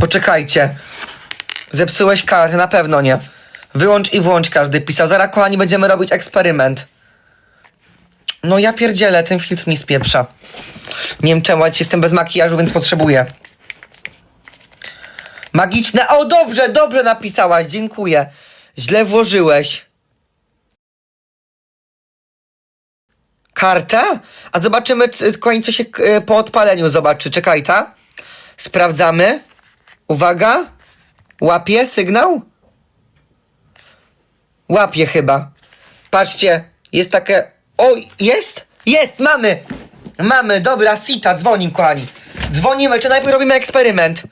Poczekajcie. Zepsułeś kartę, na pewno nie. Wyłącz i włącz każdy pisał. Zaraz, kochani, będziemy robić eksperyment. No ja pierdzielę, ten filtr mi spieprza. Nie wiem czemu, ale jestem bez makijażu, więc potrzebuję. Magiczne. O, dobrze, dobrze napisałaś, dziękuję. Źle włożyłeś. Kartę? A zobaczymy, c- co się e, po odpaleniu zobaczy. Czekaj, ta. Sprawdzamy. Uwaga. Łapie sygnał? Łapie chyba. Patrzcie, jest takie. O, jest? Jest, mamy! Mamy, dobra, Sita, dzwonim, kochani. Dzwonimy, czy najpierw robimy eksperyment?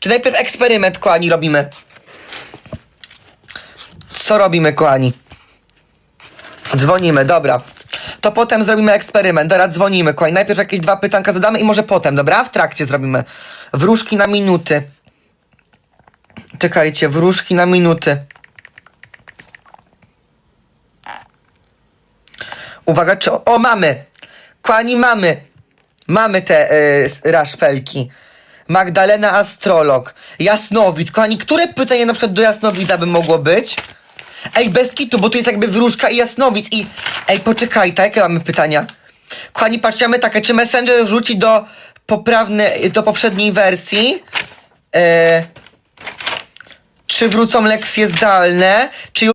Czy najpierw eksperyment, kochani, robimy? Co robimy, kochani? Dzwonimy, dobra. To potem zrobimy eksperyment. Teraz dzwonimy, kochani. Najpierw jakieś dwa pytanka zadamy i może potem, dobra? W trakcie zrobimy. Wróżki na minuty. Czekajcie, wróżki na minuty. Uwaga, czy... O, mamy! Kochani, mamy! Mamy te y, raszfelki. Magdalena Astrolog. Jasnowic. Kochani, które pytanie na przykład do Jasnowidza by mogło być? Ej, bez kitu, bo tu jest jakby wróżka i jasnowic i... Ej, poczekaj, tak, jakie mamy pytania? Kochani, patrzcie, mamy takie, czy Messenger wróci do poprawnej, do poprzedniej wersji? E, czy wrócą lekcje zdalne? Czy